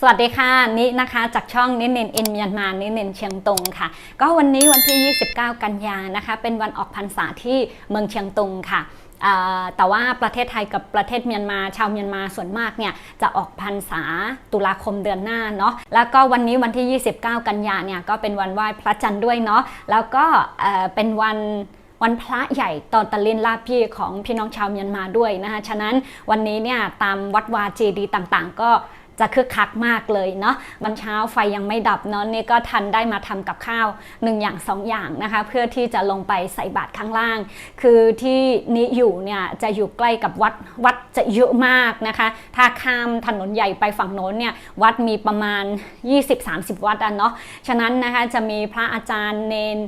สวัสดีค่ะนินะคะจากช่องนิเนนเอ็นเมียนมานิเนนเชียงตุงค่ะ ก็วันนี้วันที่ 29 กันยานะคะ เป็นวันออกพรรษาที่เมืองเชียงตุงค่ะแต่ว่าประเทศไทยกับประเทศเมียนมาชาวเมียนมาส่วนมากเนี่ยจะออกพรรษาตุลาคมเดือนหน้าเนาะแล้วก็วันนี้วันที่ 29 กันยาเนี่ยก็เป็นวันไหว้พระจันทร์ด้วยเนาะแล้วก็เป็นวันวันพระใหญ่ตอนตะลินลาพี่ของพี่น้องชาวเมียนมาด้วยนะคะฉะนั้นวันนี้เนี่ยตามวัดวาเจดีต่างๆ ก็ จะคึกคักมากเลยเนาะวันเช้าไฟยังไม่ดับเนาะนี่ก็ทันได้มาทำกับข้าวหนึ่งอย่างสองอย่างนะคะ เพื่อที่จะลงไปใส่บาตรข้างล่าง คือที่นี้อยู่เนี่ยจะอยู่ใกล้กับวัดวัดจะเยอะมากนะคะ ถ้าข้ามถนนใหญ่ไปฝั่งโน้นเนี่ยวัดมีประมาณ 20-30 วัดอะเนาะฉะนั้นนะคะจะมีพระอาจารย์เนน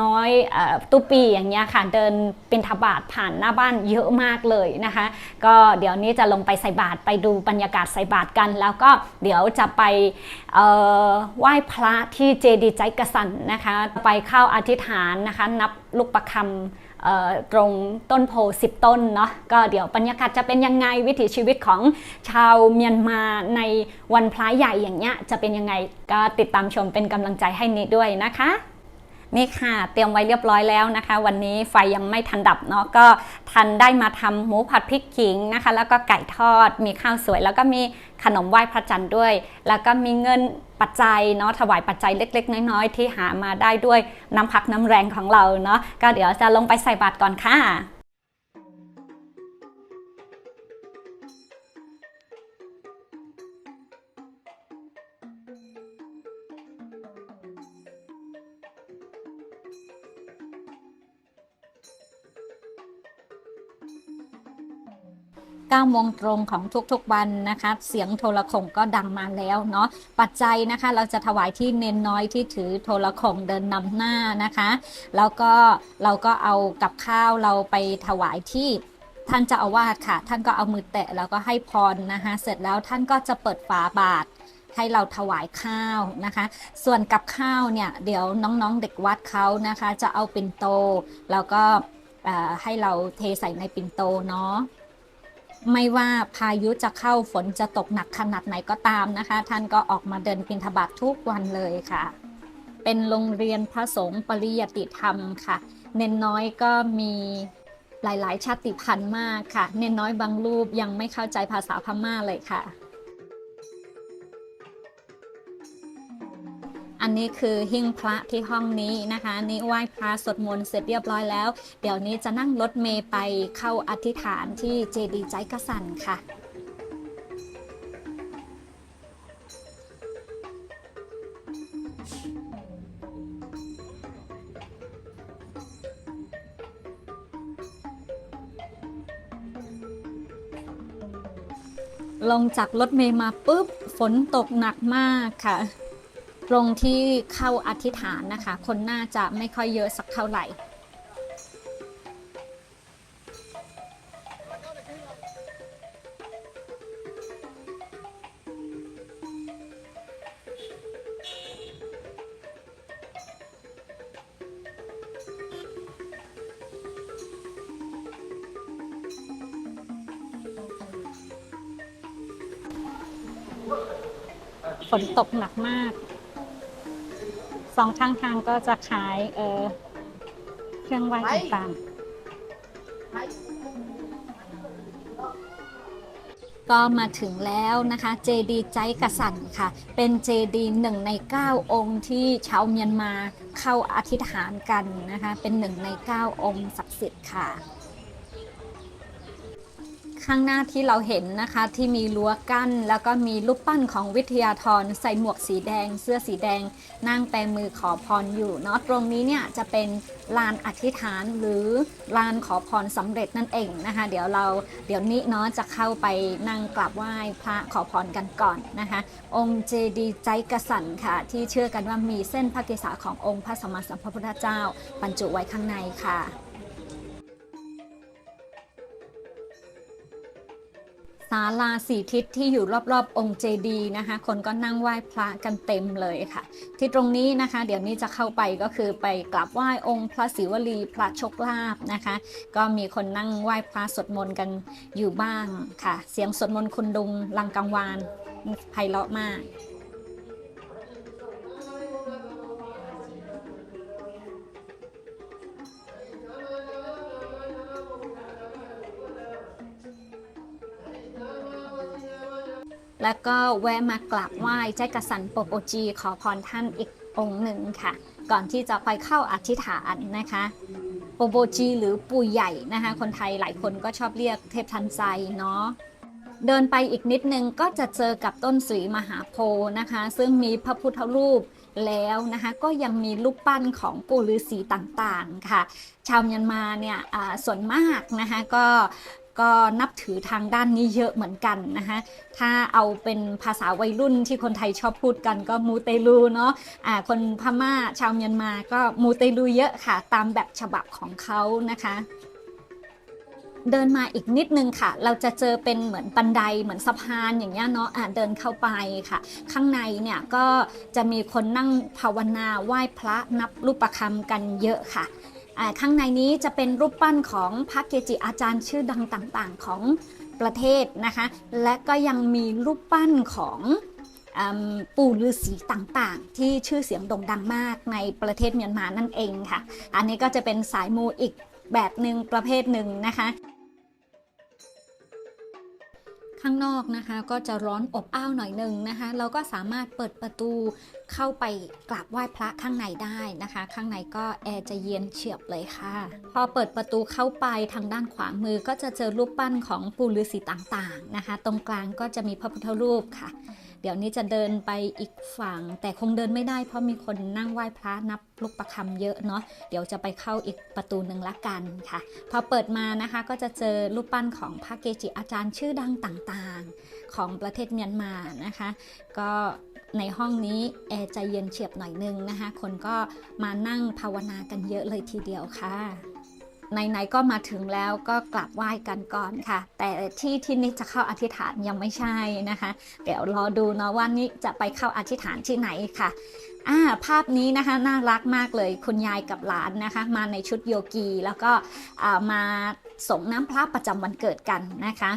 น้อยอตุปีอย่างเงี้ยค่ะเดินเป็นทบาทผ่านหน้าบ้านเยอะมากเลยนะคะ ก็เดี๋ยวนี้จะลงไปใส่บาตรไปดูบรรยากาศใส่บาตรกันแล้วก็เดี๋ยวจะไปไหว้พระที่เจดีใจกระสันนะคะ ไปเข้าอธิษฐานนะคะ นับลูกประคำตรงต้นโพสิบต้นเนาะก็เดี๋ยวบรรยากาศจะเป็นยังไงวิถีชีวิตของชาวเมียนมาในวันพระใหญ่อย่างเงี้ยจะเป็นยังไงก็ติดตามชมเป็นกำลังใจให้นิดด้วยนะคะ นี่ค่ะ เตรียมไว้เรียบร้อยแล้วนะคะ วันนี้ไฟยังไม่ทันดับเนาะก็ทันได้มาทำหมูผัดพริกขิงนะคะ แล้วก็ไก่ทอด มีข้าวสวย แล้วก็มีขนมไหว้พระจันทร์ด้วย แล้วก็มีเงินปัจจัยเนาะถวายปัจจัยเล็ก ๆ น้อยๆที่หามาได้ด้วยน้ำพักน้ำแรงของเราเนาะก็เดี๋ยวจะลงไปใส่บาตรก่อนค่ะ 9โมงตรงของทุกๆวันนะคะ เสียงโทรโขงก็ดังมาแล้วเนาะปัจจัยนะคะเราจะถวายที่เนนน้อยที่ถือโทรโขงเดินนำหน้านะคะ แล้วก็เราก็เอากับข้าวเราไปถวายที่ท่านเจ้าอาวาสค่ะ ท่านก็เอามือแตะแล้วก็ให้พรนะคะเสร็จแล้วท่านก็จะเปิดฝาบาตรให้เราถวายข้าวนะคะ ส่วนกับข้าวเนี่ยเดี๋ยวน้องๆเด็กวัดเขานะคะ จะเอาปิ่นโต แล้วก็ให้เราเทใส่ในปิ่นโตเนาะ ไม่ว่าพายุจะเข้าฝนจะตกหนักขนาดไหนก็ตามนะคะ ท่านก็ออกมาเดินพิณทบาททุกวันเลยค่ะ เป็นโรงเรียนพระสงฆ์ปริยติธรรมค่ะ เน้นน้อยก็มีหลายๆ ชาติพันธุ์มากค่ะ เน้นน้อยบางรูปยังไม่เข้าใจภาษาพม่าเลยค่ะ อันนี้คือหิ้งพระที่ห้องนี้นะคะนี่ไหว้พระสวดมนต์เสร็จเรียบร้อยแล้ว เดี๋ยวนี้จะนั่งรถเมย์ไปเข้าอธิษฐานที่เจดีย์ใจกระสันค่ะลงจากรถเมย์มาปุ๊บ ฝนตกหนักมากค่ะ ตรงที่เข้าอธิษฐานนะคะ คนน่าจะไม่ค่อยเยอะสักเท่าไหร่ ฝนตกหนักมาก สองข้างทางก็จะขายเออเครื่องไหว้ต่างๆ ก็มาถึงแล้วนะคะเจดีใจกระสันค่ะ เป็นเจดีหนึ่งใน 9 องค์ที่ชาวเมียนมาเข้าอธิษฐานกันนะคะ เป็นหนึ่งใน 9 องค์ศักดิ์สิทธิ์ค่ะ ข้างหน้าที่เราเห็นนะคะ ที่มีรั้วกั้น แล้วก็มีรูปปั้นของวิทยาธรใส่หมวกสีแดง เสื้อสีแดง นั่งแปลมือขอพรอยู่เนาะตรงนี้เนี่ยจะเป็นลานอธิษฐานหรือลานขอพรสำเร็จนั่นเองนะคะ เดี๋ยวเราเดี๋ยวนี้เนาะจะเข้าไปนั่งกราบไหว้พระขอพรกันก่อนนะคะ องค์เจดีย์ใจกระสันค่ะ ที่เชื่อกันว่ามีเส้นพระเกิษาขององค์พระสมมาสัมพุทธเจ้า บรรจุไว้ข้างในค่ะ ศาลาสี่ทิศที่อยู่รอบๆ องค์เจดีนะคะ คนก็นั่งไหว้พระกันเต็มเลยค่ะ ที่ตรงนี้นะคะ เดี๋ยวนี้จะเข้าไปก็คือไปกราบไหว้องค์พระศิวลีพระชกลาบนะคะ ก็มีคนนั่งไหว้พระสวดมนต์กันอยู่บ้างค่ะ เสียงสวดมนต์คุณดุงลังกังวานไพเราะมาก แล้วก็แวะมากราบไหว้เจ้ากสันโปโปจี ขอพรท่านอีกองค์หนึ่งค่ะ ก่อนที่จะไปเข้าอธิษฐานนะคะโปโปจี หรือปู่ใหญ่นะคะ คนไทยหลายคนก็ชอบเรียกเทพทันใจเนาะเดินไปอีกนิดนึงก็จะเจอกับต้นสุยมหาโพธิ์นะคะ ซึ่งมีพระพุทธรูปแล้วนะคะก็ยังมีรูปปั้นของปู่ฤาษีต่างๆค่ะ ชาวเมียนมาเนี่ยส่วนมากนะคะก็ ก็นับถือทางด้านนี้เยอะเหมือนกันนะคะถ้าเอาเป็นภาษาวัยรุ่นที่คนไทยชอบพูดกันก็มูเตลูเนาะะคนพม่าชาวเมียนมาก็มูเตลูเยอะค่ะ ตามแบบฉบับของเขานะคะเดินมาอีกนิดนึงค่ะ เราจะเจอเป็นเหมือนบันไดเหมือนสะพานอย่างเงี้ยเนาะะเดินเข้าไปค่ะ ข้างในเนี่ยก็จะมีคนนั่งภาวนาไหว้พระนับรูปประคำกันเยอะค่ะ ข้างในนี้จะเป็นรูปปั้นของพระเกจิอาจารย์ชื่อดังต่างๆ ของประเทศนะคะ และก็ยังมีรูปปั้นของอปู่ฤาษีต่างๆ ที่ชื่อเสียงโด่งดังมากในประเทศเมียนมานั่นเองค่ะ อันนี้ก็จะเป็นสายมูอีกแบบหนึ่งประเภทหนึ่งนะคะ ข้างนอกนะคะ ก็จะร้อนอบอ้าวหน่อยหนึ่งนะคะ เราก็สามารถเปิดประตูเข้าไปกราบไหว้พระข้างในได้นะคะ ข้างในก็แอร์จะเย็นเฉียบเลยค่ะ พอเปิดประตูเข้าไปทางด้านขวามือก็จะเจอรูปปั้นของปู่ฤาษีต่างๆนะคะ ตรงกลางก็จะมีพระพุทธรูปค่ะ เดี๋ยวนี้จะเดินไปอีกฝั่ง แต่คงเดินไม่ได้เพราะมีคนนั่งไหว้พระนับลูกประคำเยอะเนาะเดี๋ยวจะไปเข้าอีกประตูหนึ่งละกันค่ะ พอเปิดมานะคะก็จะเจอรูปปั้นของพระเกจิอาจารย์ชื่อดังต่างๆ ของประเทศเมียนมานะคะ ก็ในห้องนี้แอร์ใจเย็นเฉียบหน่อยนึงนะคะ คนก็มานั่งภาวนากันเยอะเลยทีเดียวค่ะ ไหนๆก็มาถึงแล้วก็กราบไหว้กันก่อนค่ะ แต่ที่ที่นี่จะเข้าอธิษฐานยังไม่ใช่นะคะ เดี๋ยวรอดูเนาะว่านี้จะไปเข้าอธิษฐานที่ไหนค่ะอ่าภาพนี้นะคะน่ารักมากเลยคุณยายกับหลานนะคะ มาในชุดโยกีแล้วก็อ่ามาส่งน้ำพระประจำวันเกิดกันนะคะ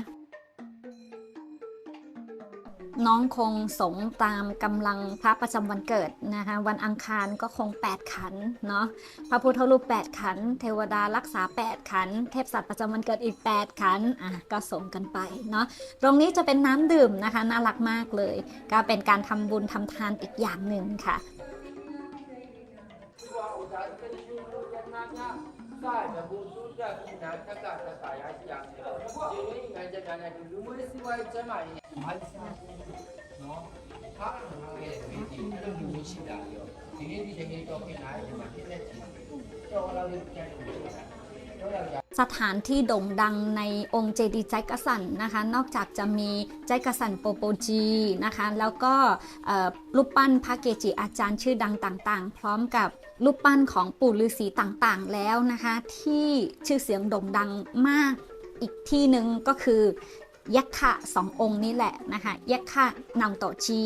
น้องคงสงตามกำลังพระประจำวันเกิดนะคะวันอังคารก็คง 8 ขันเนาะพระพุทธรูป 8 ขัน เทวดารักษา 8 ขัน เทพสัตว์ประจำวันเกิดอีก 8 ขันอะก็ส่งกันไปเนาะตรงนี้จะเป็นน้ำดื่มนะคะน่ารักมากเลย ก็เป็นการทำบุญทำทานอีกอย่างหนึ่งค่ะส สถานที่โด่งดังในองค์เจดีย์ใจกสันนะคะ นอกจากจะมีใจกสันโปโปจีนะคะ แล้วก็รูปปั้นพระเกจิอาจารย์ชื่อดังต่างๆ พร้อมกับรูปปั้นของปู่ฤาษีต่างๆแล้วนะคะ ที่ชื่อเสียงโด่งดังมาก อีกที่หนึ่งก็คือยักษ์ะสององค์นี้แหละนะคะยักษ์ะนางโตชี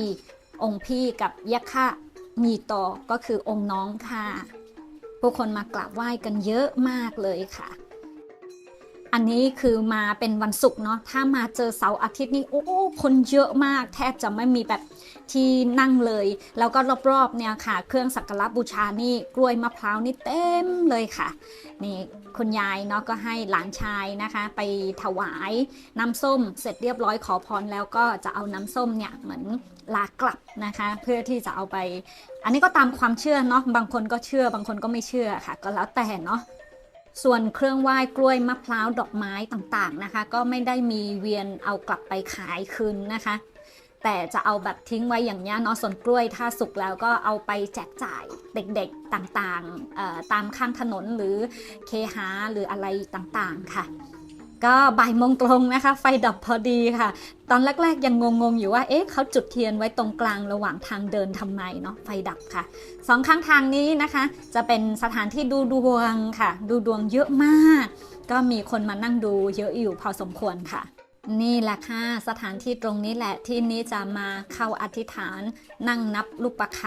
องค์พี่กับยักษ์ะมีโตก็คือองค์น้องค่ะ ผู้คนมากราบไหว้กันเยอะมากเลยค่ะ อันนี้คือมาเป็นวันศุกร์เนาะถ้ามาเจอเสาร์อาทิตย์นี่โอ้คนเยอะมาก แทบจะไม่มีแบบที่นั่งเลย แล้วก็รอบๆเนี่ยค่ะ เครื่องสักการะบูชานี่กล้วยมะพร้าวนี่เต็มเลยค่ะ นี่คุณยายเนาะก็ให้หลานชายนะคะ ไปถวายน้ำส้มเสร็จเรียบร้อยขอพรแล้วก็จะเอาน้ำส้มเนี่ยเหมือนลากลับนะคะ เพื่อที่จะเอาไป อันนี้ก็ตามความเชื่อเนาะบางคนก็เชื่อบางคนก็ไม่เชื่อค่ะ ก็แล้วแต่เนาะ ส่วนเครื่องไหว้กล้วยมะพร้าวดอกไม้ต่างๆนะคะ ก็ไม่ได้มีเวียนเอากลับไปขายคืนนะคะ แต่จะเอาแบบทิ้งไว้อย่างนี้เนาะส่วนกล้วยถ้าสุกแล้วก็เอาไปแจกจ่ายเด็กๆต่างๆตามข้างถนนหรือเคหาหรืออะไรต่างๆค่ะ ก็บ่ายโมงตรงนะคะ ไฟดับพอดีค่ะ ตอนแรกๆ ยังงงๆอยู่ว่า เอ๊ะเขาจุดเทียนไว้ตรงกลางระหว่างทางเดินทำไมเนาะไฟดับค่ะสองข้างทางนี้นะคะ จะเป็นสถานที่ดูดวงค่ะ ดูดวงเยอะมาก ก็มีคนมานั่งดูเยอะอยู่พอสมควรค่ะนี่แหละค่ะ สถานที่ตรงนี้แหละที่นี้จะมาเข้าอธิษฐานนั่งนับลูกประค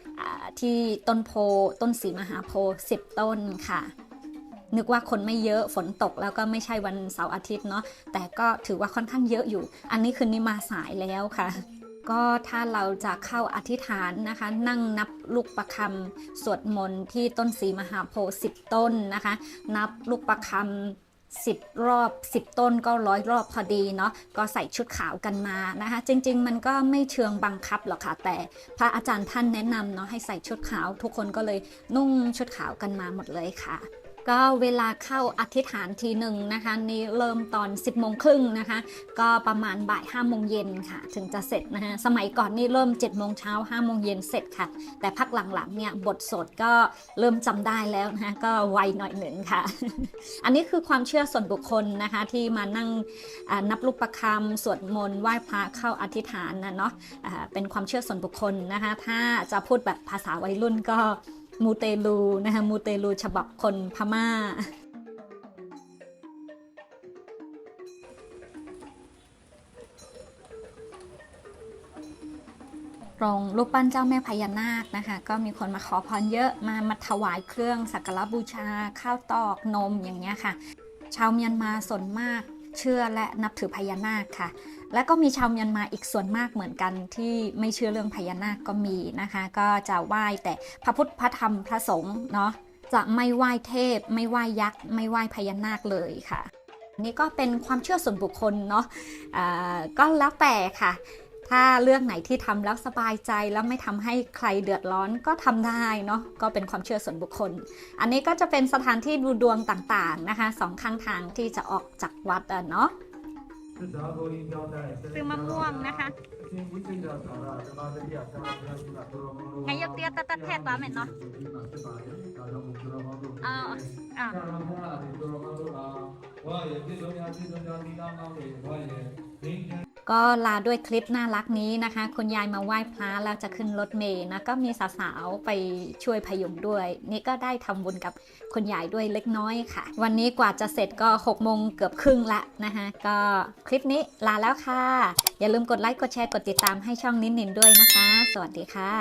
ำที่ต้นโพต้นสีมหาโพธิ์10ต้นค่ะ นึกว่าคนไม่เยอะฝนตกแล้วก็ไม่ใช่วันเสาร์อาทิตย์เนาะแต่ก็ถือว่าค่อนข้างเยอะอยู่ อันนี้คือนี่มาสายแล้วค่ะก็ถ้าเราจะเข้าอธิษฐานนะคะ นั่งนับลูกประคำสวดมนต์ที่ต้นสีมหาโพธิ์สิบต้นนะคะ นับลูกประคำสิบรอบสิบต้นก็ร้อยรอบพอดีเนาะก็ใส่ชุดขาวกันมานะคะ จริง ๆ มันก็ไม่เชิงบังคับหรอกค่ะ แต่พระอาจารย์ท่านแนะนำเนาะให้ใส่ชุดขาว ทุกคนก็เลยนุ่งชุดขาวกันมาหมดเลยค่ะ ก็เวลาเข้าอธิษฐานทีหนึ่งนะคะ นี่เริ่มตอน 10บโมงครึ่งนะคะ ก็ประมาณบ่าย5้าโมงเย็นค่ะ ถึงจะเสร็จนะคะสมัยก่อนนี่เริ่ม7จ็ดโมงเช้าห้าโมงเย็นเสร็จค่ะ แต่พักหลังๆเนี่ยบทสดก็เริ่มจำได้แล้วนะคะก็ไวหน่อยหนึ่งค่ะ อันนี้คือความเชื่อส่วนบุคคลนะคะที่มานั่งนับลูกประคำสวดมนต์ไหว้พระเข้าอธิษฐานนะเนาะเป็นความเชื่อส่วนบุคคลนะคะ ถ้าจะพูดแบบภาษาวัยรุ่นก็ มูเตลูนะคะมูเตลูฉบับคนพม่า ตรงรูปปั้นเจ้าแม่พญานาคนะคะ ก็มีคนมาขอพรเยอะมามาถวายเครื่องสักการะบูชา ข้าวตอกนมอย่างเงี้ยค่ะ ชาวเมียนมาส่วนมาก เชื่อและนับถือพญานาคค่ะ และก็มีชาวเมียนมาอีกส่วนมากเหมือนกันที่ไม่เชื่อเรื่องพญานาคก็มีนะคะ ก็จะไหว้แต่พระพุทธพระธรรมพระสงฆ์เนาะจะไม่ไหว้เทพ ไม่ไหว้ยักษ์ ไม่ไหว้พญานาคเลยค่ะนี่ก็เป็นความเชื่อส่วนบุคคลเนาะะก็แล้วแต่ค่ะ ถ้าเรื่องไหนที่ทำแล้วสบายใจแล้วไม่ทำให้ใครเดือดร้อนก็ทำได้เนาะก็เป็นความเชื่อส่วนบุคคล อันนี้ก็จะเป็นสถานที่ดูดวงต่างๆนะคะสองข้างทางที่จะออกจากวัดเนาะซื้อมะม่วงนะคะไงยกเตี้ยตะตะแทดว่าแม่นเนาะเอาอะก็ ก็ลาด้วยคลิปน่ารักนี้นะคะ คุณยายมาไหว้พระแล้วจะขึ้นรถเมย์นะก็มีสาวๆไปช่วยพยุงด้วย นี่ก็ได้ทำบุญกับคุณยายด้วยเล็กน้อยค่ะ วันนี้กว่าจะเสร็จก็6โมงเกือบครึ่งละนะคะก็คลิปนี้ลาแล้วค่ะ อย่าลืมกดไลค์กดแชร์กดติดตามให้ช่องนินนินด้วยนะคะ สวัสดีค่ะ